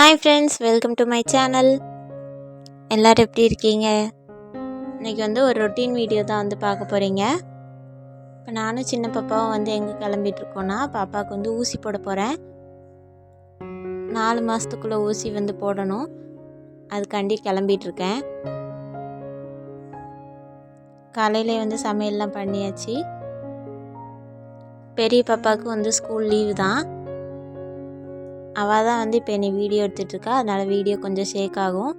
Hi friends welcome to my channel எல்லோரும் எப்படி இருக்கீங்க? இன்றைக்கி வந்து ஒரு ரொட்டீன் வீடியோ தான் வந்து பார்க்க போகிறீங்க இப்போ நானும் சின்ன பாப்பாவும் வந்து எங்கே கிளம்பிட்டுருக்கோன்னா பாப்பாவுக்கு வந்து ஊசி போட போகிறேன் நாலு மாதத்துக்குள்ளே ஊசி வந்து போடணும். அதுக்காண்டி கிளம்பிகிட்ருக்கேன் காலையிலே வந்து சமையல்லாம் பண்ணியாச்சு. பெரிய பாப்பாவுக்கு வந்து ஸ்கூல் லீவு தான். அவள் தான் வந்து இப்போ என்னை வீடியோ எடுத்துகிட்ருக்கா அதனால் வீடியோ கொஞ்சம் ஷேக் ஆகும்.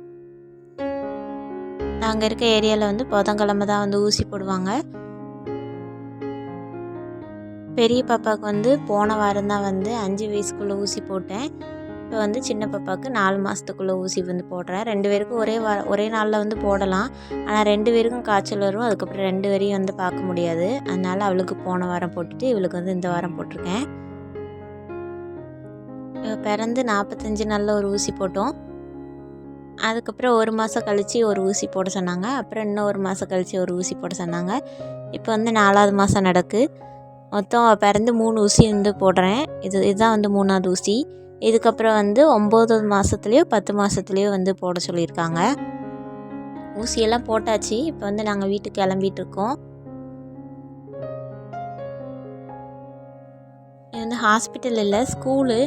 நாங்கள் இருக்க ஏரியாவில் வந்து புதன்கிழமை தான் வந்து ஊசி போடுவாங்க. பெரிய பாப்பாவுக்கு வந்து போன வாரம் தான் வந்து அஞ்சு வயசுக்குள்ளே ஊசி போட்டேன். இப்போ வந்து சின்ன பாப்பாவுக்கு நாலு மாதத்துக்குள்ளே ஊசி வந்து போடுறேன். ரெண்டு பேருக்கும் ஒரே வா ஒரே நாளில் வந்து போடலாம். ஆனால் ரெண்டு பேருக்கும் காய்ச்சல் வரும். அதுக்கப்புறம் ரெண்டு பேரையும் வந்து பார்க்க முடியாது. அதனால் அவளுக்கு போன வாரம் போட்டுட்டு இவளுக்கு வந்து இந்த வாரம் போட்டிருக்கேன். பிறந்து நாற்பத்தஞ்சு நாளில் ஒரு ஊசி போட்டோம். அதுக்கப்புறம் ஒரு மாதம் கழித்து ஒரு ஊசி போட சொன்னாங்க. அப்புறம் இன்னும் ஒரு மாதம் கழித்து ஒரு ஊசி போட சொன்னாங்க. இப்போ வந்து நாலாவது மாதம் நடக்கு. மொத்தம் பிறந்து மூணு ஊசி வந்து போடுறேன். இது இதுதான் வந்து மூணாவது ஊசி. இதுக்கப்புறம் வந்து ஒம்பது மாதத்துலேயோ பத்து மாதத்துலேயோ வந்து போட சொல்லியிருக்காங்க. ஊசியெல்லாம் போட்டாச்சு. இப்போ வந்து நாங்கள் வீட்டுக்கு கிளம்பிட்டு இருக்கோம் இது வந்து ஹாஸ்பிட்டல் இல்லை ஸ்கூலு.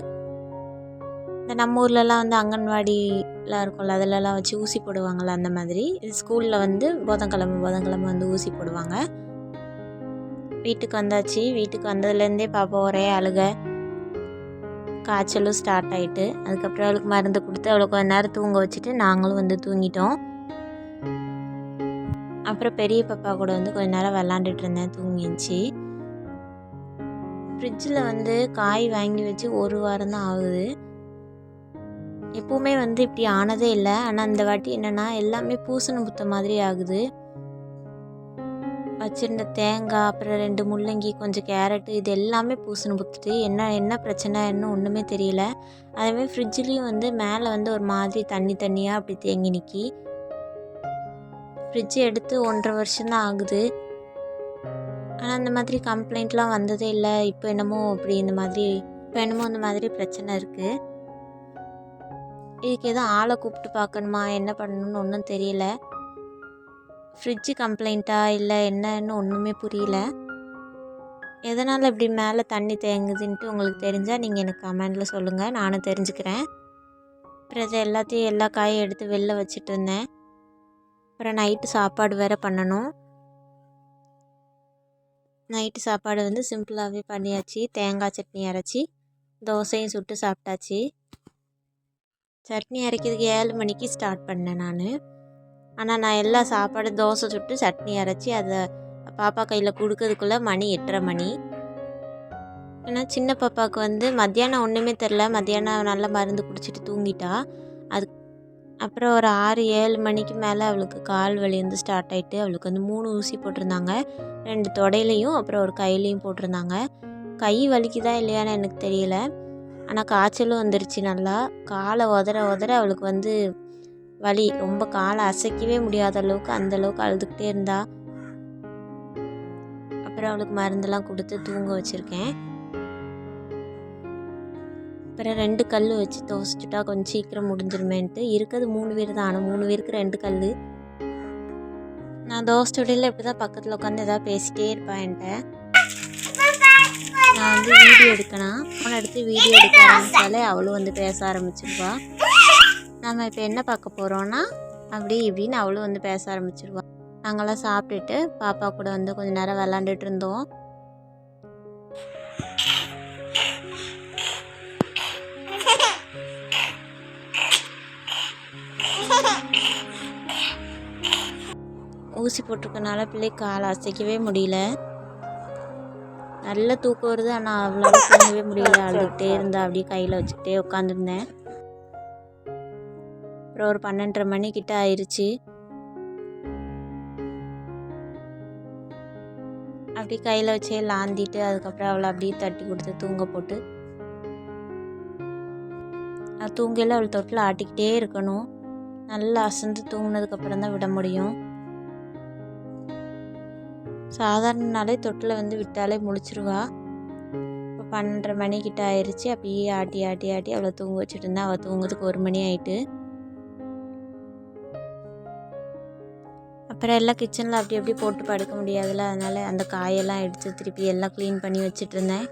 இந்த நம்ம ஊர்லலாம் வந்து அங்கன்வாடிலாம் இருக்கும்ல அதிலலாம் வச்சு ஊசி போடுவாங்கள்ல அந்த மாதிரி. ஸ்கூலில் வந்து புதன்கிழமை புதன்கிழமை வந்து ஊசி போடுவாங்க. வீட்டுக்கு வந்தாச்சு. வீட்டுக்கு வந்ததுலேருந்தே பாப்பா ஒரே அழுக. காய்ச்சலும் ஸ்டார்ட் ஆகிட்டு அதுக்கப்புறம் அவளுக்கு மருந்து கொடுத்து அவளை கொஞ்ச நேரம் தூங்க வச்சுட்டு நாங்களும் வந்து தூங்கிட்டோம். அப்புறம் பெரிய பாப்பா கூட வந்து கொஞ்ச நேரம் விளாண்டுட்டு இருந்தேன் தூங்கிச்சு ஃப்ரிட்ஜில் வந்து காய் வாங்கி வச்சு ஒரு வாரம் தான் ஆகுது. எப்போவுமே வந்து இப்படி ஆனதே இல்லை. ஆனால் இந்த வாட்டி என்னென்னா எல்லாமே பூசணி புத்த மாதிரி ஆகுது. வச்சுருந்த தேங்காய் அப்புறம் ரெண்டு முள்ளங்கி கொஞ்சம் கேரட்டு இது எல்லாமே பூசணு புத்துட்டு என்ன என்ன பிரச்சனை என்ன ஒன்றுமே தெரியல. அதேமாதிரி ஃப்ரிட்ஜ்லேயும் வந்து மேலே வந்து ஒரு மாதிரி தண்ணி தண்ணியாக அப்படி தேங்கி நிற்கி ஃப்ரிட்ஜ் எடுத்து ஒன்றரை வருஷம்தான் ஆகுது. ஆனால் அந்த மாதிரி கம்ப்ளைண்ட்லாம் வந்ததே இல்லை. இப்போ என்னமோ அப்படி இந்த மாதிரி இப்போ என்னமோ இந்த மாதிரி பிரச்சனை இருக்குது இதுக்கு எதுவும் ஆளை கூப்பிட்டு பார்க்கணுமா? என்ன பண்ணணும்னு ஒன்றும் தெரியல. ஃப்ரிட்ஜு கம்ப்ளைண்ட்டா இல்லை என்னன்னு ஒன்றுமே புரியல. எதனால் இப்படி மேலே தண்ணி தேங்குதுன்ட்டு உங்களுக்கு தெரிஞ்சால் நீங்கள் எனக்கு கமெண்டில் சொல்லுங்கள் நானும் தெரிஞ்சுக்கிறேன். அப்புறம் இதை எல்லாத்தையும் எல்லா காயும் எடுத்து வெளில வச்சுட்டு இருந்தேன் அப்புறம் நைட்டு சாப்பாடு வேறு பண்ணணும். நைட்டு சாப்பாடு வந்து சிம்பிளாகவே பண்ணியாச்சு. தேங்காய் சட்னி அரைச்சி தோசையும் சுட்டு சாப்பிட்டாச்சு. சட்னி அரைக்கிறதுக்கு ஏழு மணிக்கு ஸ்டார்ட் பண்ணேன் நான். ஆனால் நான் எல்லா சாப்பாடு தோசை சுட்டு சட்னி அரைச்சி அதை பாப்பா கையில் கொடுக்கறதுக்குள்ளே மணி எட்டரை மணி. ஏன்னா சின்ன பாப்பாவுக்கு வந்து மத்தியானம் ஒன்றுமே தெரில மத்தியானம் நல்லா மருந்து குடிச்சிட்டு தூங்கிட்டா. அது அப்புறம் ஒரு ஆறு ஏழு மணிக்கு மேலே அவளுக்கு கால் வலி வந்து ஸ்டார்ட் ஆகிட்டு அவளுக்கு வந்து மூணு ஊசி போட்டிருந்தாங்க. ரெண்டு தொடையிலையும் அப்புறம் ஒரு கையிலையும் போட்டிருந்தாங்க. கை வலிக்குதா இல்லையான்னு எனக்கு தெரியல. ஆனால் காய்ச்சலும் வந்துருச்சு நல்லா. காலை உதற உதற அவளுக்கு வந்து வலி. ரொம்ப காலை அசைக்கவே முடியாத அளவுக்கு அந்த அளவுக்கு அழுதுகிட்டே இருந்தா. அப்புறம் அவளுக்கு மருந்தெல்லாம் கொடுத்து தூங்க வச்சுருக்கேன். அப்புறம் ரெண்டு கல் வச்சு துவச்சிட்டா கொஞ்சம் சீக்கிரம் முடிஞ்சிருமேன்ட்டு. இருக்கிறது மூணு பேர் தான். ஆனால் மூணு பேருக்கு ரெண்டு கல். நான் தோசை சுடையில் இப்படி தான் பக்கத்தில் உட்காந்து எதாவது பேசிட்டே இருப்பேன் என்கிட்ட நான் வந்து வீடியோ எடுக்கணும். ஃபோன் எடுத்து வீடியோ எடுக்க ஆரம்பித்தாலே அவளும் வந்து பேச ஆரம்பிச்சிருவா. நம்ம இப்போ என்ன பார்க்க போகிறோன்னா அப்படி இப்படின்னு அவளும் வந்து பேச ஆரம்பிச்சிருவா. நாங்களாம் சாப்பிட்டுட்டு பாப்பா கூட வந்து கொஞ்ச நேரம் விளாண்டுட்டு இருந்தோம். ஊசி போட்டிருக்கனால பிள்ளை காலை அசைக்கவே முடியல. நல்ல தூக்கம் வருது. ஆனால் அவ்வளோ தூங்கவே முடியல. அழுதுகிட்டே இருந்தா அப்படியே கையில் வச்சுக்கிட்டே உட்காந்துருந்தேன் அப்புறம் ஒரு பன்னெண்டரை மணிக்கிட்ட ஆயிடுச்சு அப்படி கையில் வச்சே லாந்திட்டு அதுக்கப்புறம் அவளை அப்படியே தட்டி கொடுத்து தூங்க போட்டு. அது தூங்கையில் அவள் தொட்டில் ஆட்டிக்கிட்டே இருக்கணும். நல்லா அசந்து தூங்கினதுக்கப்புறம் தான் விட முடியும். சாதாரண நாளே தொட்டில் வந்து விட்டாலே முழிச்சிருவா. இப்போ பன்னெண்டரை மணிக்கிட்ட ஆயிடுச்சு அப்படியே ஆட்டி ஆட்டி ஆட்டி அவளை தூங்க வச்சுட்டு இருந்தேன் அவள் தூங்குறதுக்கு ஒரு மணி ஆயிட்டு. அப்புறம் எல்லாம் கிச்சனில் அப்படி அப்படி போட்டு படுக்க முடியாதுல்ல. அதனால் அந்த காயெல்லாம் எடுத்து திருப்பி எல்லாம் க்ளீன் பண்ணி வச்சுட்டு இருந்தேன்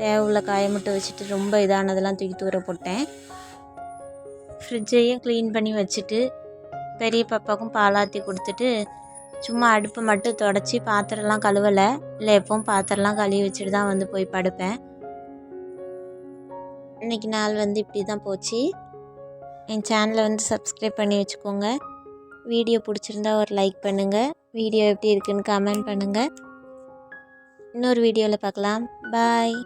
தேவையுள்ள காயை மட்டும் வச்சுட்டு ரொம்ப இதானதெல்லாம் தூக்கி தூர போட்டேன். ஃப்ரிட்ஜையும் க்ளீன் பண்ணி வச்சுட்டு பெரிய பாப்பாவுக்கும் பாலாத்தி கொடுத்துட்டு சும்மா அடுப்பை மட்டும் தொடச்சி பாத்திரம்லாம் கழுவலை. இல்லை எப்பவும் பாத்திரம்லாம் கழுவி வச்சுட்டு தான் வந்து போய் படுப்பேன். இன்னைக்கு நாள் வந்து இப்படி தான் போச்சு. என் சேனலை வந்து சப்ஸ்கிரைப் பண்ணி வச்சுக்கோங்க. வீடியோ பிடிச்சிருந்தா ஒரு லைக் பண்ணுங்கள் வீடியோ எப்படி இருக்குன்னு கமெண்ட் பண்ணுங்கள் இன்னொரு வீடியோவில் பார்க்கலாம். பாய்